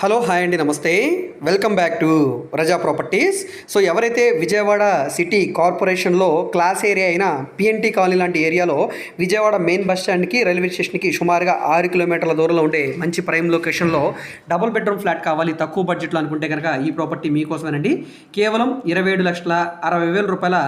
Hello hi అండి నమస్తే. Welcome back to Raza properties so ఎవరైతే విజయవాడ సిటీ కార్పొరేషన్లో క్లాస్ ఏరియా అయిన పిఎన్టీ కాలనీ లాంటి ఏరియాలో విజయవాడ మెయిన్ బస్ స్టాండ్కి రైల్వే స్టేషన్కి సుమారుగా ఆరు కిలోమీటర్ల దూరంలో ఉండే మంచి ప్రైమ్ లొకేషన్లో డబుల్ బెడ్రూమ్ ఫ్లాట్ కావాలి తక్కువ బడ్జెట్లో అనుకుంటే కనుక ఈ ప్రాపర్టీ మీకోసమేనండి. కేవలం ఇరవై ఏడు లక్షల అరవై వేల రూపాయల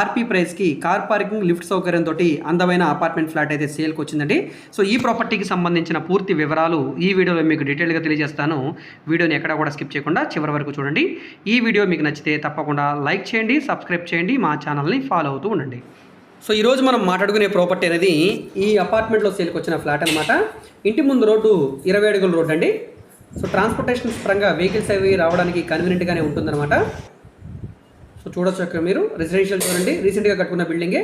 ఆర్పీ ప్రైస్కి కార్ పార్కింగ్ లిఫ్ట్ సౌకర్యంతో అందమైన అపార్ట్మెంట్ ఫ్లాట్ అయితే సేల్కి వచ్చిందండి సో ఈ ప్రాపర్టీకి సంబంధించిన పూర్తి వివరాలు ఈ వీడియోలో మీకు డీటెయిల్గా తెలియజేస్తాను. వీడియోని ఎక్కడ కూడా స్కిప్ చేయకుండా చివరి వరకు చూడండి. ఈ వీడియో మీకు నచ్చితే తప్పకుండా లైక్ చేయండి సబ్స్క్రైబ్ చేయండి మా ఛానల్ని ఫాలో అవుతూ ఉండండి. సో ఈరోజు మనం మాట్లాడుకునే ప్రాపర్టీ అనేది ఈ అపార్ట్మెంట్లో సేల్కి వచ్చిన ఫ్లాట్ అనమాట ఇంటి ముందు రోడ్డు ఇరవై అడుగుల రోడ్ అండి. సో ట్రాన్స్పోర్టేషన్ పరంగా వెహికల్స్ అవి రావడానికి కన్వీనియంట్గానే ఉంటుందన్నమాట. సో చూడొచ్చు అక్కడ మీరు. రెసిడెన్షియల్ చూడండి. రీసెంట్గా కట్టుకున్న బిల్డింగే.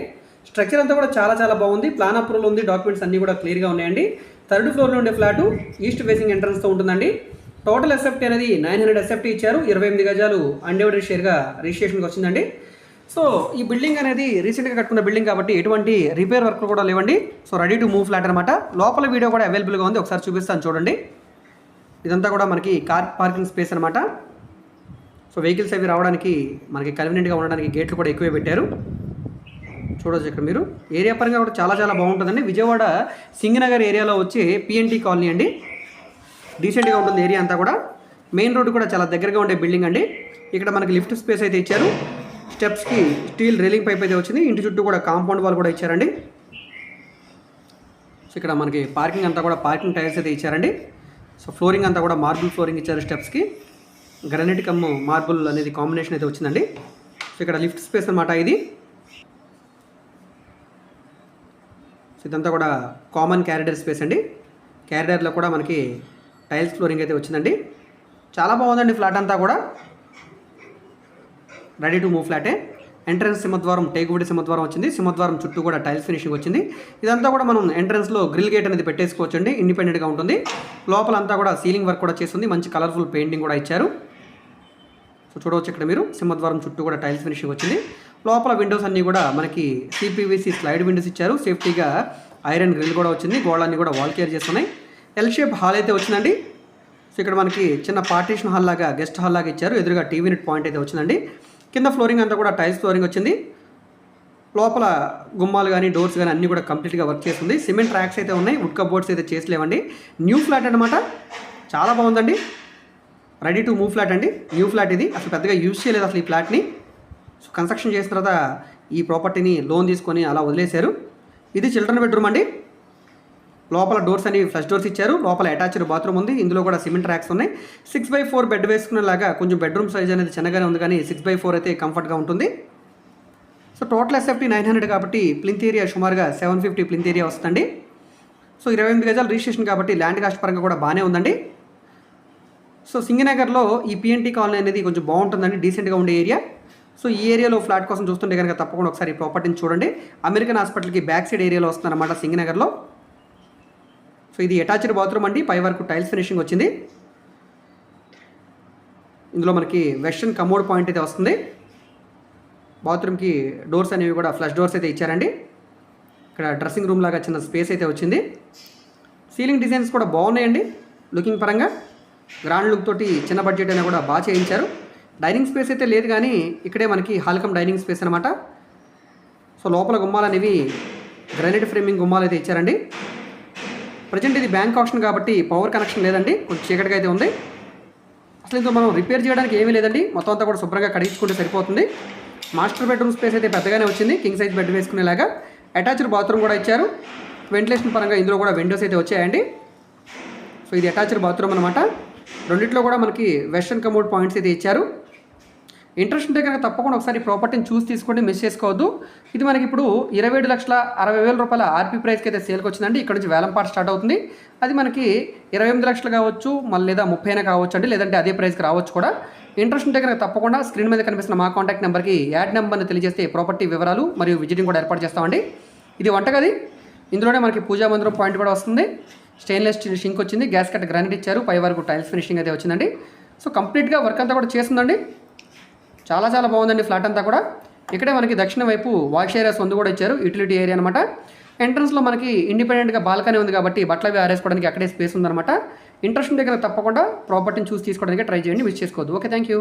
స్ట్రక్చర్ అంతా కూడా చాలా చాలా బాగుంది. ప్లాన్ అప్రూవల్ ఉంది. డాక్యుమెంట్స్ అన్నీ కూడా క్లియర్గా ఉన్నాయండి. థర్డ్ ఫ్లోర్లో ఉండే ఫ్లాట్ ఈస్ట్ ఫేసింగ్ ఎంట్రన్స్తో ఉంటుందండి. టోటల్ ఎస్ఎఫ్టీ అనేది నైన్ హండ్రెడ్ ఎస్ఎఫ్టీ ఇచ్చారు. ఇరవై ఎనిమిది గజాలు అన్డివైడెడ్ షేర్గా రిజిస్ట్రేషన్కి వచ్చిందండి. సో ఈ బిల్డింగ్ అనేది రీసెంట్గా కట్టుకున్న బిల్డింగ్ కాబట్టి ఎటువంటి రిపేర్ వర్క్ కూడా లేవండి. So ready to move flat అనమాట లోపల వీడియో కూడా అవైలబుల్గా ఉంది. ఒకసారి చూపిస్తాను చూడండి. ఇదంతా కూడా మనకి కార్ పార్కింగ్ స్పేస్ అనమాట సో వెహికల్స్ అవి రావడానికి మనకి కన్వీనియంట్గా ఉండడానికి గేట్లు కూడా ఎక్కువే పెట్టారు. చూడవచ్చు ఇక్కడ మీరు. ఏరియా పరంగా కూడా చాలా చాలా బాగుంటుందండి. విజయవాడ సింగనగర్ ఏరియాలో వచ్చి పిఎన్టీ కాలనీ అండి. డీసెంట్గా ఉంటుంది ఏరియా అంతా కూడా. మెయిన్ రోడ్డు కూడా చాలా దగ్గరగా ఉండే బిల్డింగ్ అండి. ఇక్కడ మనకి లిఫ్ట్ స్పేస్ అయితే ఇచ్చారు. స్టెప్స్కి స్టీల్ రైలింగ్ పైప్ అయితే వచ్చింది. ఇంటి చుట్టూ కూడా కాంపౌండ్ వాల్ కూడా ఇచ్చారండి. సో ఇక్కడ మనకి పార్కింగ్ అంతా కూడా పార్కింగ్ టైర్స్ అయితే ఇచ్చారండి. సో ఫ్లోరింగ్ అంతా కూడా మార్బుల్ ఫ్లోరింగ్ ఇచ్చారు స్టెప్స్కి గ్రనైట్ కమ్ మార్బుల్ అనేది కాంబినేషన్ అయితే వచ్చిందండి. సో ఇక్కడ లిఫ్ట్ స్పేస్ అనమాట ఇది. సో ఇదంతా కూడా కామన్ క్యారిడర్ స్పేస్ అండి. క్యారిడర్లో కూడా మనకి టైల్స్ ఫ్లోరింగ్ అయితే వచ్చిందండి. చాలా బాగుందండి ఫ్లాట్ అంతా కూడా. రెడీ టు మూవ్ ఫ్లాటే ఎంట్రన్స్ సింహద్వారం టేకుబడి సింహద్వారం వచ్చింది. సింహద్వారం చుట్టూ కూడా టైల్స్ ఫినిషింగ్ వచ్చింది. ఇదంతా కూడా మనం ఎంట్రన్స్లో గ్రిల్ గేట్ అనేది పెట్టేసుకోవచ్చు అండి ఇండిపెండెంట్గా ఉంటుంది. లోపల అంతా కూడా సీలింగ్ వర్క్ కూడా చేస్తుంది. మంచి కలర్ఫుల్ పెయింటింగ్ కూడా ఇచ్చారు. సో చూడవచ్చు ఇక్కడ మీరు. సింహద్వారం చుట్టూ కూడా టైల్స్ ఫినిషింగ్ వచ్చింది. లోపల విండోస్ అన్నీ కూడా మనకి సిపివిసి స్లైడ్ విండోస్ ఇచ్చారు. సేఫ్టీగా ఐరన్ గ్రిల్ కూడా వచ్చింది. గోడలన్నీ కూడా వాల్ కేర్ చేస్తున్నాయి. ఎల్ షేప్ హాల్ అయితే వచ్చిందండి. సో ఇక్కడ మనకి చిన్న పార్టీషన్ హాల్ లాగా గెస్ట్ హాల్ లాగా ఇచ్చారు. ఎదురుగా టీవీ నెట్ పాయింట్ అయితే వచ్చిందండి. కింద ఫ్లోరింగ్ అంతా కూడా టైల్స్ ఫ్లోరింగ్ వచ్చింది. లోపల గుమ్మాలు కానీ డోర్స్ కానీ అన్నీ కూడా కంప్లీట్గా వర్క్ చేస్తుంది. సిమెంట్ ట్రాక్స్ అయితే ఉన్నాయి. వుడ్ కబోర్డ్స్ అయితే చేసలేవండి. న్యూ ఫ్లాట్ అనమాట చాలా బాగుందండి. రెడీ టు మూవ్ ఫ్లాట్ అండి. న్యూ ఫ్లాట్ ఇది. అసలు పెద్దగా యూజ్ చేయలేదు అసలు ఈ ఫ్లాట్ని సో కన్స్ట్రక్షన్ చేసిన తర్వాత ఈ ప్రాపర్టీని లోన్ తీసుకొని అలా వదిలేశారు. ఇది చిల్డ్రన్ బెడ్రూమ్ అండి. లోపల డోర్స్ అనేవి ఫ్లష్ డోర్స్ ఇచ్చారు. లోపల అటాచ్డ్ బాత్రూమ్ ఉంది. ఇందులో కూడా సిమెంట్ ర్యాక్స్ ఉన్నాయి. సిక్స్ బై ఫోర్ బెడ్ వేసుకునేలాగా కొంచెం బెడ్రూమ్ సైజ్ అనేది చిన్నగానే ఉంది కానీ సిక్స్ బై ఫోర్ అయితే కంఫర్ట్గా ఉంటుంది. So total SFT nine hundred కాబట్టి ప్లింత్ ఏరియా సుమారుగా సెవెన్ ఫిఫ్టీ ప్లింత్ ఏరియా వస్తుందండి. సో ఇరవై ఎనిమిది గజాలు రిజిస్ట్రేషన్ కాబట్టి ల్యాండ్ కాస్ట్ పరంగా కూడా బాగానే ఉందండి. సో సింగనగర్లో ఈ పిఎన్టీ కాలనీ అనేది కొంచెం బాగుంటుందండి. డీసెంట్గా ఉండే ఏరియా. సో ఈ ఏరియాలో ఫ్లాట్ కోసం చూస్తుంటే కనుక తప్పకుండా ఒకసారి ప్రాపర్టీని చూడండి. అమెరికన్ హాస్పిటల్కి బ్యాక్ సైడ్ ఏరియాలో వస్తుందన్నమాట సింగనగర్లో. సో ఇది అటాచ్డ్ బాత్రూమ్ అండి పై వరకు టైల్స్ ఫినిషింగ్ వచ్చింది. ఇందులో మనకి వెస్టర్న్ కమోడ్ పాయింట్ అయితే వస్తుంది. బాత్రూమ్కి డోర్స్ అనేవి కూడా ఫ్లష్ డోర్స్ అయితే ఇచ్చారండి. ఇక్కడ డ్రెస్సింగ్ రూమ్ లాగా చిన్న స్పేస్ అయితే వచ్చింది. సీలింగ్ డిజైన్స్ కూడా బాగున్నాయండి లుకింగ్ పరంగా. గ్రాండ్ లుక్ తోటి చిన్న బడ్జెట్ అయినా కూడా బాగా చేయించారు. డైనింగ్ స్పేస్ అయితే లేదు కానీ ఇక్కడే మనకి హాల్కమ్ డైనింగ్ స్పేస్ అనమాట సో లోపల గుమ్మాలు అనేవి గ్రానైట్ ఫ్రేమింగ్ గుమ్మాలు అయితే ఇచ్చారండి. ప్రజెంట్ ఇది బ్యాంక్ ఆప్షన్ కాబట్టి పవర్ కనెక్షన్ లేదండి. కొంచెం చీకటిగా అయితే ఉంది. అసలు ఇందులో మనం రిపేర్ చేయడానికి ఏమీ లేదండి. మొత్తం అంతా కూడా శుభ్రంగా కడిగించుకుంటే సరిపోతుంది. మాస్టర్ బెడ్రూమ్ స్పేస్ అయితే పెద్దగానే వచ్చింది. కింగ్ సైజ్ బెడ్ వేసుకునేలాగా అటాచ్డ్ బాత్రూమ్ కూడా ఇచ్చారు. వెంటిలేషన్ పరంగా ఇందులో కూడా విండోస్ అయితే వచ్చాయండి. సో ఇది అటాచ్డ్ బాత్రూమ్ అనమాట రెండిట్లో కూడా మనకి వెస్ట్రన్ కమోడ్ పాయింట్స్ అయితే ఇచ్చారు. ఇంట్రెస్ట్ ఉంటే కనుక తప్పకుండా ఒకసారి ప్రాపర్టీని చూసి తీసుకోండి మిస్ చేసుకోవద్దు. ఇది మనకి ఇప్పుడు ఇరవై ఏడు లక్షల అరవై వేల రూపాయల ఆర్పీ ప్రైస్కి అయితే సేల్కి వచ్చిందండి. ఇక్కడ నుంచి వేలంపాట స్టార్ట్ అవుతుంది. అది మనకి ఇరవై ఎనిమిది లక్షలు కావచ్చు మళ్ళీ లేదా ముప్పై అయినా కావచ్చు అండి లేదంటే అదే ప్రైస్కి రావచ్చు కూడా. ఇంట్రెస్ట్ ఉంటే కనుక తప్పకుండా స్క్రీన్ మీద కనిపిస్తున్న మా కాంటాక్ట్ నెంబర్కి యాడ్ నెంబర్ని తెలియజేస్తే ప్రాపర్టీ వివరాలు మరియు విజిటింగ్ కూడా ఏర్పాటు చేస్తామండి. ఇది వంటగది. ఇందులోనే మనకి పూజా మందిరం పాయింట్ కూడా వస్తుంది. స్టెయిన్లెస్ స్టీల్ షింక్ వచ్చింది. గ్యాస్ కట్ గ్రానైట్ ఇచ్చారు. పై వరకు టైల్స్ ఫినిషింగ్ అయితే వచ్చిందండి. సో కంప్లీట్గా వర్క్ అంతా కూడా చేస్తుందండి. చాలా చాలా బాగుందండి ఫ్లాట్ అంతా కూడా. ఇక్కడే మనకి దక్షిణ వైపు వాష్ ఏరియాస్ వందు కూడా ఇచ్చారు యూటిలిటీ ఏరియా అనమాట ఎంట్రన్స్లో మనకి ఇండిపెండెంట్గా బాల్కనీ ఉంది కాబట్టి బట్టలు అవి ఆరేసుకోవడానికి అక్కడే స్పేస్ ఉందన్నమాట. ఇంట్రెస్ట్ దగ్గర తప్పకుండా ప్రాపర్టీని చూసి తీసుకోవడానికి ట్రై చేయండి మిస్ చేసుకోవద్దు. Okay thank you